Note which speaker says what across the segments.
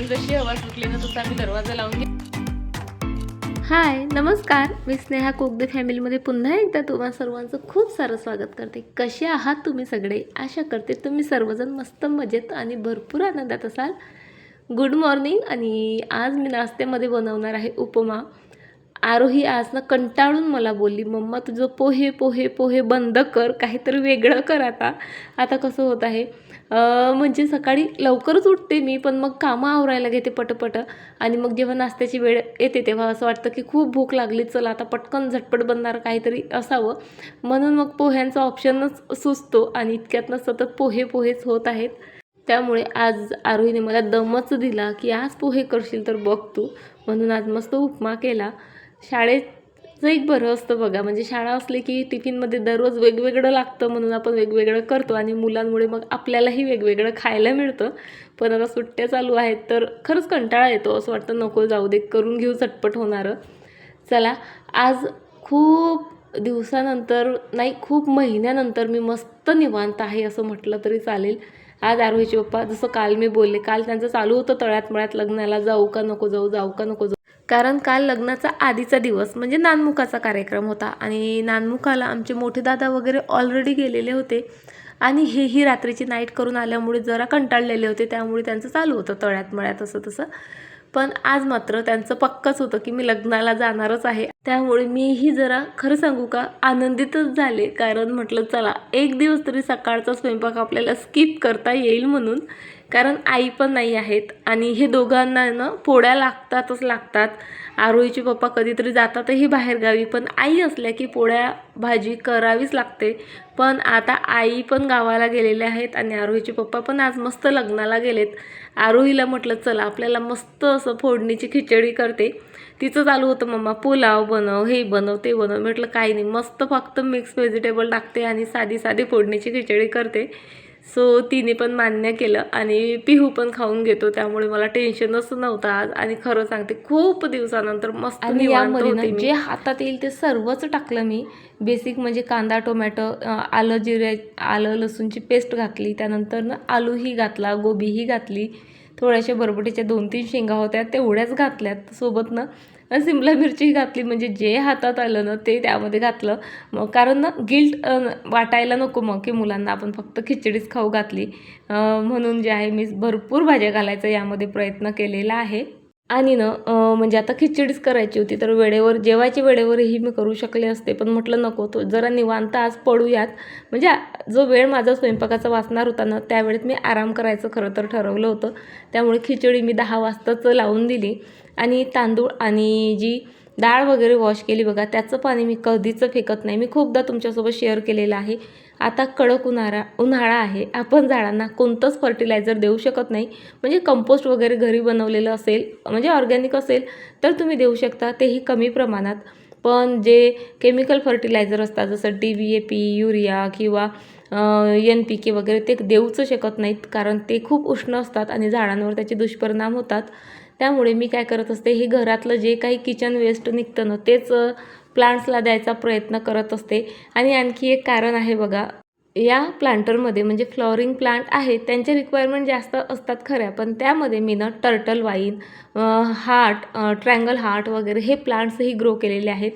Speaker 1: पण जशी हवा सुटली ना तसा आम्ही दरवाजा लावून घे
Speaker 2: हाय नमस्कार. मी स्नेहा कोगदे फॅमिलीमध्ये पुन्हा एकदा तुम्हा सर्वांचं खूप सारं स्वागत करते. कसे आहात तुम्ही सगळे? आशा करते तुम्ही सर्वजण मस्त मजेत आणि भरपूर आनंदात असाल. गुड मॉर्निंग आणि आज मी नाश्त्यामध्ये बनवणार आहे उपमा. आरोही आज ना कंटाळून मला बोलली मम्मा तुझं पोहे पोहे पोहे बंद कर. काहीतरी वेगळं कर आता. आता कसं होत आहे? म्हणजे सकाळी लवकरच उठते मी पण मग कामं आवरायला घेते पटपट. आणि मग जेव्हा नाश्त्याची वेळ येते तेव्हा असं वाटतं की खूप भूक लागली चल आता पटकन झटपट बनणार काहीतरी असावं. म्हणून मग पोह्यांचा ऑप्शनच सुचतो आणि इतक्यातनं सतत पोहे पोहेच होत आहेत. त्यामुळे आज आरोहीने मला दमच दिला की आज पोहे करशील तर बघ तू. म्हणून आज मस्त उपमा केला. शाळेत शाळेचं एक बरं असतं बघा. म्हणजे शाळा असली की टिफिनमध्ये दररोज वेगवेगळं लागतं म्हणून आपण वेगवेगळं करतो आणि मुलांमुळे मग आपल्यालाही वेगवेगळं खायला मिळतं. पण आता सुट्ट्या चालू आहेत तर खरंच कंटाळा येतो. असं वाटतं नको जाऊ दे करून घेऊ चटपट होणारं. चला आज खूप दिवसानंतर नाही खूप महिन्यानंतर मी मस्त निवांत आहे असं म्हटलं तरी चालेल. आज आरोहीचे पप्पा जसं काल मी बोलले काल त्यांचं चालू होतं तळ्यात मळ्यात लग्नाला जाऊ का नको जाऊ जाऊ का नको जाऊ. कारण काल लग्नाचा आधीचा दिवस म्हणजे नानमुखाचा कार्यक्रम होता. आणि नानमुखाला आमचे मोठे दादा वगैरे ऑलरेडी गेलेले होते. आणि हेही रात्रीची नाईट करून आल्यामुळे जरा कंटाळलेले होते. त्यामुळे त्यांचं चालू होतं तळ्यात मळ्यात असं तसं. पण आज मात्र त्यांचं पक्कच होतं की मी लग्नाला जाणारच आहे. त्यामुळे मीही जरा खरं सांगू का आनंदितच झाले. कारण म्हटलं चला एक दिवस तरी सकाळचा स्वयंपाक आपल्याला स्किप करता येईल म्हणून. कारण आई पण नाही आहेत आणि हे दोघांना ना पोळ्या लागतातच लागतात. आरोहीचे पप्पा कधीतरी जातातही बाहेरगावी पण आई असल्या की पोळ्या भाजी करावीच लागते. पण आता आई पण गावाला गेलेल्या आहेत आणि आरोहीचे पप्पा पण आज मस्त लग्नाला गेलेत. आरोहीला म्हटलं चला आपल्याला मस्त असं फोडणीची खिचडी करते. तिचं चालू होतं मम्मा पुलाव बनव हे बनव ते बनव. म्हटलं काही नाही मस्त फक्त मिक्स व्हेजिटेबल टाकते आणि साधी साधी फोडणीची खिचडी करते. सो तिने पण मान्य केलं आणि पिहू पण खाऊन घेतो. त्यामुळे मला टेन्शनच नव्हतं आज. आणि खरं सांगते खूप दिवसानंतर मस्त
Speaker 1: आणि. जे हातात येईल ते सर्वच टाकलं मी. बेसिक म्हणजे कांदा टोमॅटो आलं जिरे आलं लसूणची पेस्ट घातली. त्यानंतर ना आलूही घातला गोबीही घातली. थोड्याशा बरबटीच्या दोन तीन शेंगा होत्या तेवढ्याच घातल्यात. सोबत ना सिमला मिरचीही घातली म्हणजे जे हातात आलं ना ते त्यामध्ये घातलं. मग कारण ना गिल्ट वाटायला नको मग की मुलांना आपण फक्त खिचडीच खाऊ घातली. म्हणून जे आहे मी भरपूर भाज्या घालायचा यामध्ये प्रयत्न केलेला आहे. आणि ना म्हणजे आता खिचडीच करायची होती तर वेळेवर जेवायची वेळेवरही मी करू शकले असते. पण म्हटलं नको तो जरा निवांत आज पडूयात. म्हणजे जो वेळ माझा स्वयंपाकाचा वाचणार होता ना त्यावेळेत मी आराम करायचं खरं तर ठरवलं होतं. त्यामुळे खिचडी मी दहा वाजताच लावून दिली. आणि तांदूळ आणि जी डाळ वगैरे वॉश केली बघा त्याचं पाणी मी कधीच फेकत नाही. मी खूपदा तुमच्यासोबत शेअर केलेलं आहे. आता कडक उन्हाळा उन्हाळा आहे. आपण झाडांना कोणतंच फर्टिलायझर देऊ शकत नाही. म्हणजे कंपोस्ट वगैरे घरी बनवलेलं असेल म्हणजे ऑर्गॅनिक असेल तर तुम्ही देऊ शकता. तेही कमी प्रमाणात. पण जे केमिकल फर्टिलायझर असतात जसं D B A P urea किंवा एन पी के वगैरे ते देऊच शकत नाहीत. कारण ते खूप उष्ण असतात आणि झाडांवर त्याचे दुष्परिणाम होतात. त्यामुळे मी काय करत असते हे घरातलं जे काही किचन वेस्ट निघतं ना तेच प्लांट्सला द्यायचा प्रयत्न करत असते. आणि आणखी एक कारण आहे बघा या प्लांटरमध्ये म्हणजे फ्लॉवरिंग प्लांट आहेत त्यांचे रिक्वायरमेंट जास्त असतात खऱ्या पण त्यामध्ये मी ना turtle vine heart triangle heart वगैरे हे प्लांट्सही ग्रो केलेले आहेत.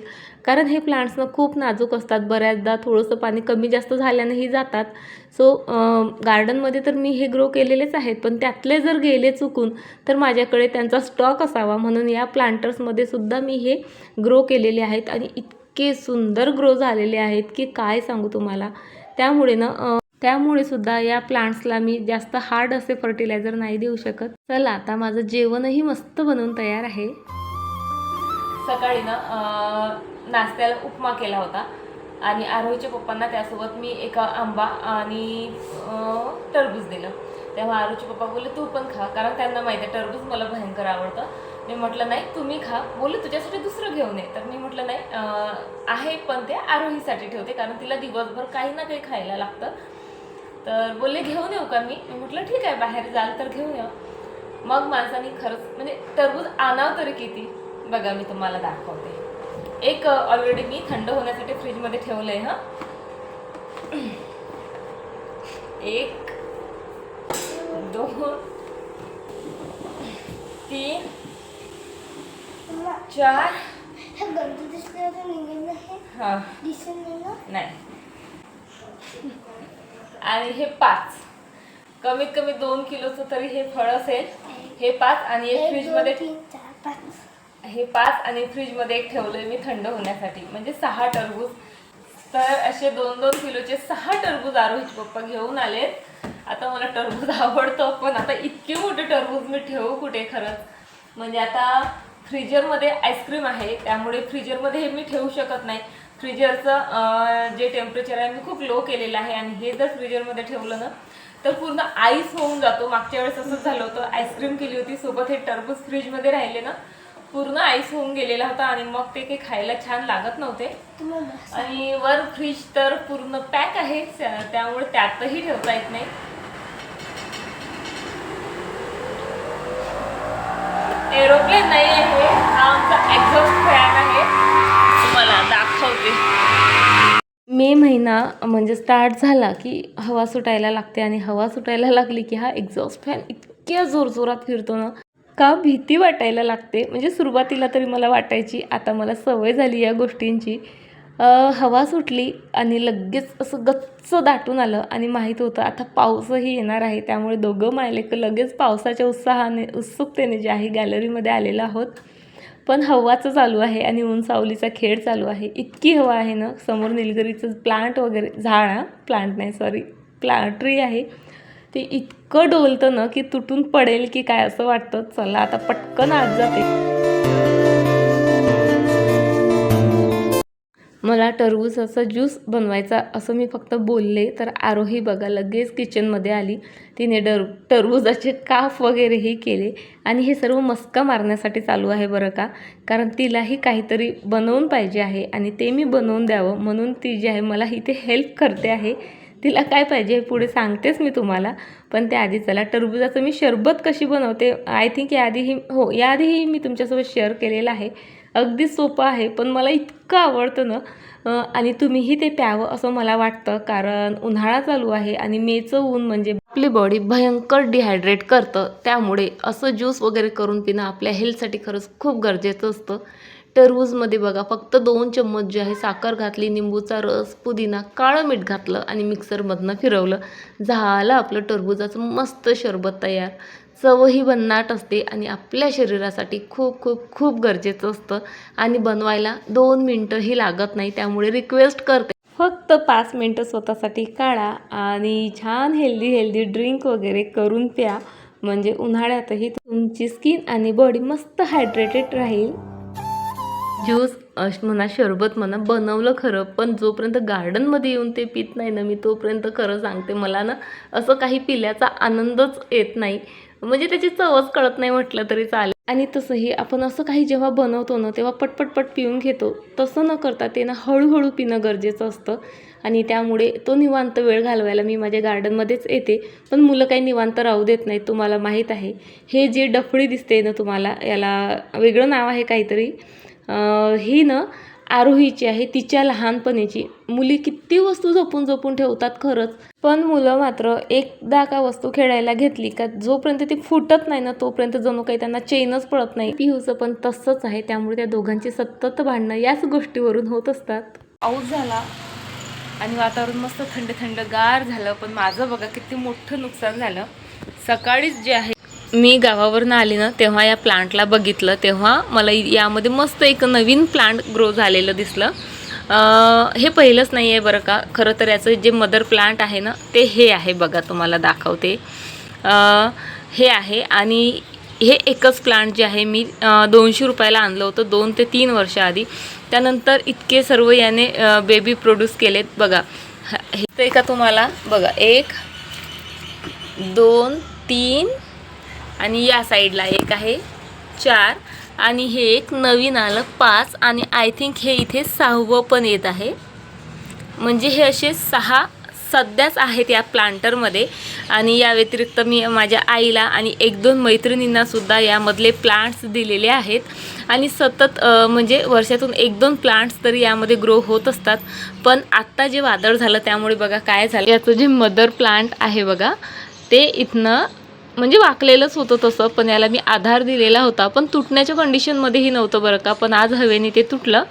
Speaker 1: कारण हे प्लांट्स ना खूप नाजूक असतात. बऱ्याचदा थोडंसं पाणी कमी जास्त झाल्यानेही जातात. सो गार्डनमध्ये तर मी हे ग्रो केलेलेच आहेत. पण त्यातले जर गेले चुकून तर माझ्याकडे त्यांचा स्टॉक असावा. म्हणून या प्लांटर्समध्ये सुद्धा मी हे ग्रो केलेले आहेत. आणि इतके सुंदर ग्रो झालेले आहेत की काय सांगू तुम्हाला? त्यामुळे ना त्यामुळे सुद्धा या प्लांट्सला मी जास्त हार्ड असे फर्टिलायझर नाही देऊ शकत. चला आता माझं जेवणही मस्त बनवून तयार आहे. सकाळी ना अं, नाश्त्याला उपमा केला होता. आणि आरोहीच्या पप्पांना त्यासोबत मी एका आंबा आणि अं, टरबूज दिलं. तेव्हा आरोहीचे पप्पा बोलले तू पण खा. कारण त्यांना माहिती आहे टरबूज मला भयंकर आवडतं. मी म्हटलं नाही तुम्ही खा. बोलले तुझ्यासाठी दुसरं घेऊन ये. तर मी म्हटलं नाही आहे पण ते आरोहीसाठी ठेवते कारण तिला दिवसभर काही ना काही खायला लागतं. तर बोलले घेऊन येऊ का मी? मी म्हटलं ठीक आहे बाहेर जाल तर घेऊन या. मग माणसाने खरंच म्हणजे टरबूज आणावं तरी किती? बघा मी तुम्हाला दाखवते. एक ऑलरेडी मी थंड होण्यासाठी फ्रीजमध्ये ठेवलं आहे हं. एक दोन
Speaker 3: तीन चार.
Speaker 4: हे. नाही.
Speaker 3: हा आणि हे पाच. कमीत कमी दोन किलोचं तरी हे फळ असेल. हे पाच आणि एक फ्रीजमध्ये हे पाच आणि फ्रीजमध्ये एक ठेवलंय मी थंड होण्यासाठी. म्हणजे सहा टरबूज. तर असे दोन दोन किलोचे सहा टरबूज आरोहीचे पप्पा घेऊन आलेत. आता मला टरबूज आवडतं पण आता इतके मोठे टरबूज मी ठेवू कुठे खरंच? म्हणजे आता फ्रीजरमध्ये आईस्क्रीम आहे त्यामुळे फ्रीजरमध्ये हे मी ठेवू शकत नाही. फ्रीजरचं जे टेम्परेचर आहे मी खूप लो केलेलं आहे आणि हे जर फ्रीजरमध्ये ठेवलं ना तर पूर्ण आईस होऊन जातो. मागच्या वेळेस असंच झालं होतं. आईस्क्रीम केली होती सोबत हे टरबूज फ्रीजमध्ये राहिले ना पूर्ण आईस होऊन गेलेला होता आणि मग ते काही खायला छान लागत नव्हते. आणि वर फ्रीज तर पूर्ण पॅक आहे त्या- त्यामुळे त्यातही ठेवता येत नाही. एरोप्लेन नाही आहे. हा आमचा एक्झॉस्ट फॅन आहे. तुम्हाला दाखवते.
Speaker 1: मे महिना म्हणजे स्टार्ट झाला की हवा सुटायला लागते आणि हवा सुटायला लागली की हा एक्झॉस्ट फॅन इतक्या जोरजोरात फिरतो ना. का भीती वाटायला लागते? म्हणजे सुरुवातीला तरी मला वाटायची आता मला सवय झाली या गोष्टींची. हवा सुटली आणि लगेच असं गच्च दाटून आलं आणि माहीत होतं आता पाऊसही येणार आहे. त्यामुळे दोघं मायलेक लगेच पावसाच्या उत्साहाने उत्सुकतेने जे आहे गॅलरीमध्ये आलेलं आहोत. पण हवाचं चालू आहे आणि ऊन सावलीचा खेळ चालू आहे. इतकी हवा आहे ना समोर निलगिरीचं प्लांट वगैरे झाड हा? प्लांट नाही सॉरी प्ला ट्री आहे. ते इतकं डोलतं ना की तुटून पडेल की काय असं वाटतं. चला आता पटकन आज जाते. मला टरबूजाचा ज्यूस बनवायचा असं मी फक्त बोलले तर आरोही बघा लगेच किचनमध्ये आली. तिने डर टरबूजाचे काफ वगैरेही केले. आणि हे सर्व मस्का मारण्यासाठी चालू आहे बरं का? कारण तिलाही काहीतरी बनवून पाहिजे आहे आणि ते मी बनवून द्यावं म्हणून ती जी आहे मला इथे हेल्प करते आहे. तिला काय पाहिजे हे पुढे सांगतेच मी तुम्हाला. पण त्याआधी चला टरबूजाचं मी शरबत कशी बनवते? आय थिंक याआधीही हो याआधीही मी तुमच्यासोबत शेअर केलेलं आहे. अगदी सोपं आहे पण मला इतकं आवडतं ना आणि तुम्हीही ते प्यावं असं मला वाटतं कारण उन्हाळा चालू आहे आणि मेचं ऊन म्हणजे आपली बॉडी भयंकर डिहायड्रेट करतं. त्यामुळे असं ज्यूस वगैरे करून पिणं आपल्या हेल्थसाठी खरंच खूप गरजेचं असतं. टरबूजमध्ये बघा फक्त दोन चम्मच जे आहे साखर घातली निंबूचा रस पुदिना काळं मीठ घातलं आणि मिक्सरमधनं फिरवलं. झालं आपलं टरबूजाचं मस्त शरबत तयार. चवही भन्नाट असते आणि आपल्या शरीरासाठी खूप खूप खूप गरजेचं असतं. आणि बनवायला दोन मिनटंही लागत नाही त्यामुळे रिक्वेस्ट करते. फक्त पाच मिनटं स्वतःसाठी काढा आणि छान हेल्दी हेल्दी ड्रिंक वगैरे करून प्या. म्हणजे उन्हाळ्यातही तुमची स्किन आणि बॉडी मस्त हायड्रेटेड राहील. ज्यूस अश म्हणा शरबत म्हणा बनवलं खरं पण जोपर्यंत गार्डनमध्ये येऊन ते पित नाही ना मी तोपर्यंत खरं सांगते मला ना असं काही पिल्याचा आनंदच येत नाही. म्हणजे त्याची चवच कळत नाही म्हटलं तरी चालेल. आणि तसंही आपण असं काही जेव्हा बनवतो ना तेव्हा पटपटपट पिऊन घेतो. तसं न करता ते ना हळूहळू पिणं गरजेचं असतं. आणि त्यामुळे तो निवांत वेळ घालवायला मी माझ्या गार्डनमध्येच येते. पण मुलं काही निवांत राहू देत नाहीत तुम्हाला माहीत आहे. हे जे डफळी दिसते ना तुम्हाला याला वेगळं नाव आहे काहीतरी. ही ना आरोहीची आहे तिच्या लहानपणीची. मुली किती वस्तू जपून जपून ठेवतात खरंच. पण मुलं मात्र एकदा का वस्तू खेळायला घेतली का जोपर्यंत ती फुटत नाही ना तोपर्यंत जणू काही त्यांना चेनच पडत नाही. पिहूचं पण तसंच आहे त्यामुळे त्या दोघांची सतत भांडणं याच गोष्टीवरून होत असतात.
Speaker 3: पाऊस झाला आणि वातावरण मस्त थंड थंड गार झालं पण माझं बघा किती मोठं नुकसान झालं. सकाळीच जे आहे मी गावावरनं आली ना तेव्हा या प्लांटला बघितलं तेव्हा मला यामध्ये मस्त एक नवीन प्लांट ग्रो झालेलं दिसलं हे पहिलंच नाही आहे बरं का खरं तर याचं जे मदर प्लांट आहे ना ते हे आहे बघा तुम्हाला दाखवते हे आहे आणि हे एकच प्लांट जे आहे मी दोनशे रुपयाला आणलं होतं दोन ते तीन वर्षाआधी त्यानंतर इतके सर्व याने बेबी प्रोड्यूस केलेत बघा हे का तुम्हाला बघा एक दोन तीन आणि या साईडला एक आहे चार आणि हे एक नवीन आलं पाच आणि आय थिंक हे इथे सहावं पण येत आहे. म्हणजे हे असे सहा सध्याच आहेत या प्लांटरमध्ये आणि या व्यतिरिक्त मी माझ्या आईला आणि एक दोन मैत्रिणींनासुद्धा यामधले प्लांट्स दिलेले आहेत. आणि सतत म्हणजे वर्षातून एक दोन प्लांट्स तरी यामध्ये ग्रो होत असतात. पण आत्ता जे वादळ झालं त्यामुळे बघा काय झालं. याचं जे मदर प्लांट आहे बघा ते इथनं
Speaker 1: म्हणजे वाकलेलंच होतं तसं पण याला मी आधार दिलेला होता. पण तुटण्याच्या कंडिशनमध्येही नव्हतं बरं का पण आज हवेने ते तुटलं.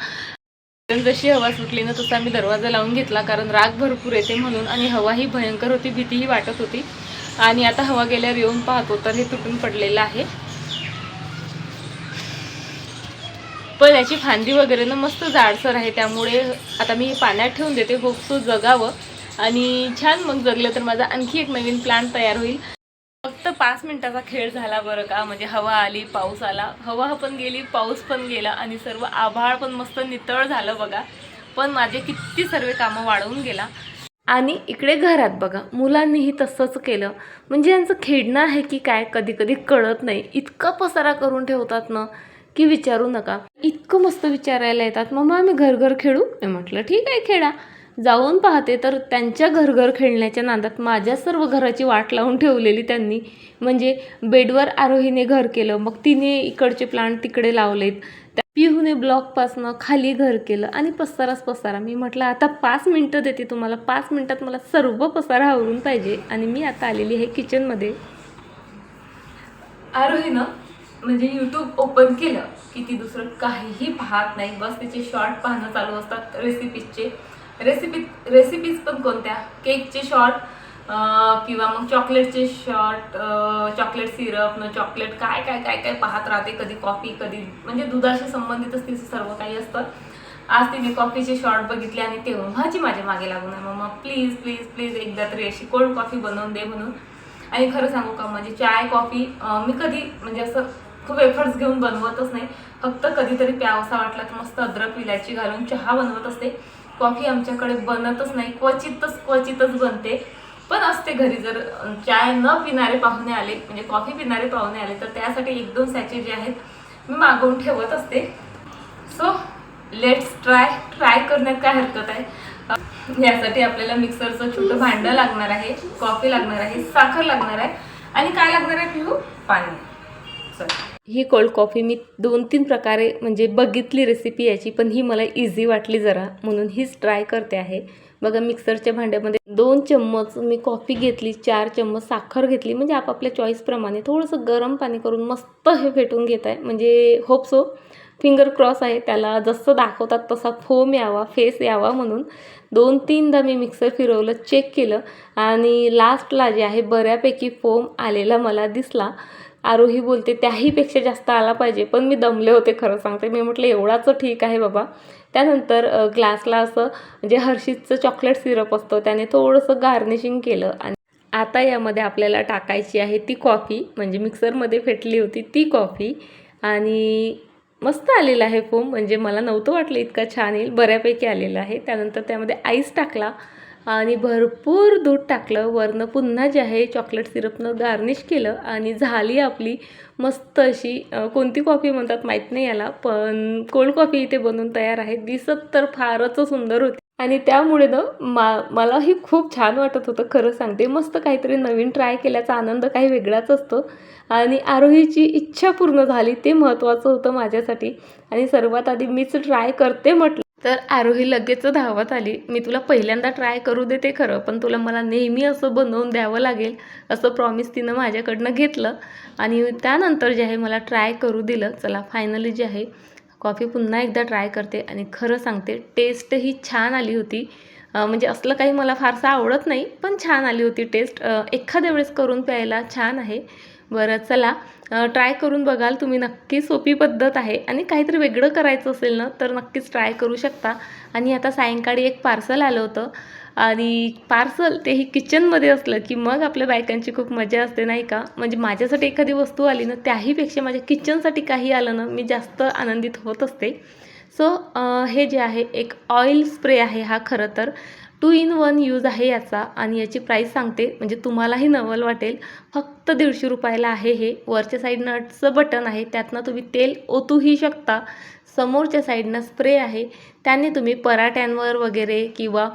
Speaker 1: जशी हवा सुटली ना तसा मी दरवाजा लावून घेतला कारण राग भरपूर येते म्हणून आणि हवाही भयंकर होती भीतीही वाटत होती. आणि आता हवा गेल्यावर येऊन पाहतो तर हे तुटून पडलेलं आहे. पण याची फांदी वगैरे ना मस्त जाडसर आहे त्यामुळे आता मी हे पाण्यात ठेवून देते. होपसो जगावं. आणि छान मग जगलं तर माझा आणखी एक नवीन प्लांट तयार होईल. पाच मिनिटाचा खेळ झाला बरं का? म्हणजे हवा आली पाऊस आला. हवा पण गेली पाऊस पण गेला आणि सर्व आभाळ पण मस्त नितळ झालं बघा. पण माझे किती सर्व कामं वाढवून गेला. आणि इकडे घरात बघा मुलांनीही तसंच केलं. म्हणजे यांचं खेळणं आहे की काय कधी कधी कळत नाही. इतका पसारा करून ठेवतात ना की विचारू नका. इतकं मस्त विचारायला येतात मग आम्ही घर घर खेळू? मी म्हटलं ठीक आहे खेळा. जाऊन पाहते. तर त्यांच्या घरघर खेळण्याच्या नादात माझ्या सर्व घराची वाट लावून ठेवलेली त्यांनी. म्हणजे बेडवर आरोहीने घर केलं. मग तिने इकडचे प्लांट तिकडे लावलेत. त्या पिहूने ब्लॉकपासनं खाली घर केलं. आणि पसाराच पसारा. मी म्हटलं आता पाच मिनटं देते तुम्हाला. पाच मिनटात मला सर्व पसारा आवरून पाहिजे. आणि मी आता आलेली आहे किचनमध्ये आरोहीनं म्हणजे यूट्यूब ओपन केलं की ती दुसरं काहीही पाहत नाही. बस तिचे शॉर्ट पाहणं चालू असतात. रेसिपीजचे रेसिपीत रेसिपीज पण कोणत्या? केकचे शॉर्ट किंवा मग चॉकलेटचे शॉर्ट चॉकलेट सिरप न चॉकलेट काय काय काय काय पाहत राहते कधी कॉफी कधी म्हणजे दुधाशी संबंधितच तिचं सर्व काही असतं. आज तिने कॉफीचे शॉर्ट बघितले आणि तेव्हाची माझ्या मागे लागून आहे. मम्मा प्लीज प्लीज प्लीज एकदा तरी अशी कोल्ड कॉफी बनवून दे म्हणून. आणि खरं सांगू का म्हणजे चाय कॉफी मी कधी म्हणजे असं खूप एफर्ट्स घेऊन बनवतच नाही. फक्त कधीतरी प्यावसा वाटला तर मस्त अद्रक विलायची घालून चहा बनवत असते. कॉफी आमच्याकडे बनतच नाही क्वचितच क्वचितच बनते. पण असते घरी जर चाय न पिणारे पाहुणे आले म्हणजे कॉफी पिणारे पाहुणे आले तर त्यासाठी एक दोन सॅचे जे आहेत मी मागवून ठेवत असते. सो लेट्स ट्राय ट्राय करण्यात काय हरकत आहे? यासाठी आपल्याला मिक्सरचं छोटं भांडं लागणार आहे कॉफी लागणार आहे साखर लागणार आहे. आणि काय लागणार आहे पिऊ? पाणी. ही कोल्ड कॉफी मी दोन तीन प्रकारे म्हणजे बघितली रेसिपी याची पण ही मला इझी वाटली जरा म्हणून हीच ट्राय करते आहे. बघा मिक्सरच्या भांड्यामध्ये दोन चम्मच मी कॉफी घेतली चार चम्मच साखर घेतली म्हणजे आपापल्या चॉईसप्रमाणे थोडंसं गरम पाणी करून मस्त हे फेटून घेत आहे. म्हणजे होप सो फिंगर क्रॉस आहे त्याला जसं दाखवतात तसा फोम यावा फेस यावा म्हणून. दोन तीनदा मी मिक्सर फिरवलं चेक केलं आणि लास्टला जे आहे बऱ्यापैकी फोम आलेला मला दिसला. आरोही बोलते त्याहीपेक्षा जास्त आला पाहिजे. पण मी दमले होते खरं सांगते. मी म्हटलं एवढाच ठीक आहे बाबा. त्यानंतर ग्लासला असं म्हणजे हर्षीजचं चॉकलेट सिरप असतं त्याने थोडंसं गार्निशिंग केलं आणि आता यामध्ये आपल्याला टाकायची आहे ती कॉफी म्हणजे मिक्सरमध्ये फेटली होती ती कॉफी आणि मस्त आलेला आहे फोम म्हणजे मला नव्हतं वाटलं इतका छान येईल. बऱ्यापैकी आलेलं आहे. त्यानंतर त्यामध्ये आईस टाकला. आणि भरपूर दूध टाकलं. वरनं पुन्हा जे आहे चॉकलेट सिरपनं गार्निश केलं आणि झाली आपली मस्त अशी कोणती कॉफी म्हणतात माहीत नाही याला पण कोल्ड कॉफी इथे बनवून तयार आहे. दिसत तर फारच सुंदर होती. आणि त्यामुळे ना मा मलाही खूप छान वाटत होतं. खरं सांगते मस्त काहीतरी नवीन ट्राय केल्याचा आनंद काही वेगळाच असतो. आणि आरोहीची इच्छा पूर्ण झाली ते महत्त्वाचं होतं माझ्यासाठी. आणि सर्वात आधी मीच ट्राय करते म्हटलं. तर आरोही लगेच धावत आली. मी तुला पहिल्यांदा ट्राय करू देते खरं पण तुला मला नेहमी असं बनवून द्यावं लागेल असं प्रॉमिस तिनं माझ्याकडनं घेतलं. आणि त्यानंतर जे आहे मला ट्राय करू दिलं. चला फायनली जे आहे कॉफी पुन्हा एकदा ट्राय करते आणि खरं सांगते टेस्टही छान आली होती. म्हणजे असलं काही मला फारसं आवडत नाही पण छान आली होती टेस्ट एखाद्या वेळेस करून प्यायला छान आहे. बरं चला ट्राय करून बघाल. तुम्ही नक्की सोपी पद्धत आहे. आणि काहीतरी वेगळं करायचं असेल ना तर नक्कीच ट्राय करू शकता. आणि आता सायंकाळी एक पार्सल आलं होतं. आणि पार्सल तेही किचनमध्ये असलं की मग आपल्या बायकांची खूप मजा असते नाही का? म्हणजे माझ्यासाठी एखादी वस्तू आली ना त्याहीपेक्षा माझ्या किचनसाठी काही आलं ना मी जास्त आनंदित होत असते. सो हे जे आहे एक ऑइल स्प्रे आहे हा खरं तर. टू इन वन यूज आहे याचा आणि याची प्राईस सांगते. म्हणजे तुम्हालाही नवल वाटेल. फक्त दीडशे रुपयाला आहे हे. वरच्या साईड नटचं बटन आहे. त्यातनं तुम्ही तेल ओतूही शकता. समोरच्या साईडनं स्प्रे आहे त्याने तुम्ही पराठ्यांवर वगैरे किंवा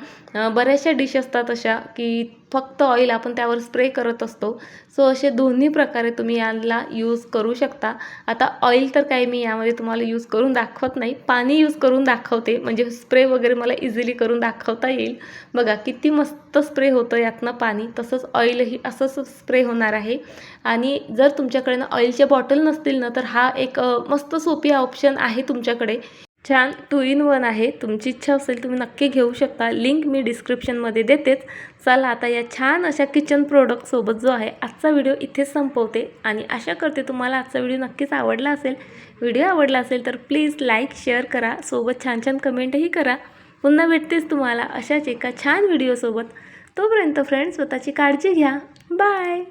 Speaker 1: बऱ्याचशा डिश असतात अशा की फक्त ऑइल आपण त्यावर स्प्रे करत असतो. सो असे दोन्ही प्रकारे तुम्ही याला यूज करू शकता. आता ऑइल तर काही मी यामध्ये तुम्हाला यूज करून दाखवत नाही. पाणी यूज करून दाखवते. म्हणजे स्प्रे वगैरे मला इझिली करून दाखवता येईल. बघा किती मस्त स्प्रे होतं यातनं पाणी. तसंच ऑइलही असंच स्प्रे होणार आहे. आणि जर तुमच्याकडे ना ऑइलच्या बॉटल नसतील ना तर हा एक मस्त सोपी ऑप्शन आहे तुमच्याकडे. छान टू इन वन आहे. तुमची इच्छा असेल तुम्ही नक्की घेऊ शकता. लिंक मी डिस्क्रिप्शनमध्ये देतेच. चला आता या छान अशा किचन प्रोडक्टसोबत जो आहे आजचा व्हिडिओ इथेच संपवते. आणि आशा करते तुम्हाला आजचा व्हिडिओ नक्कीच आवडला असेल. व्हिडिओ आवडला असेल तर प्लीज लाईक शेअर करा. सोबत छान छान कमेंटही करा. पुन्हा भेटतेच तुम्हाला अशाच एका छान व्हिडिओसोबत तोपर्यंत फ्रेंड्स स्वतःची काळजी घ्या. Bye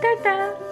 Speaker 1: Ta-da!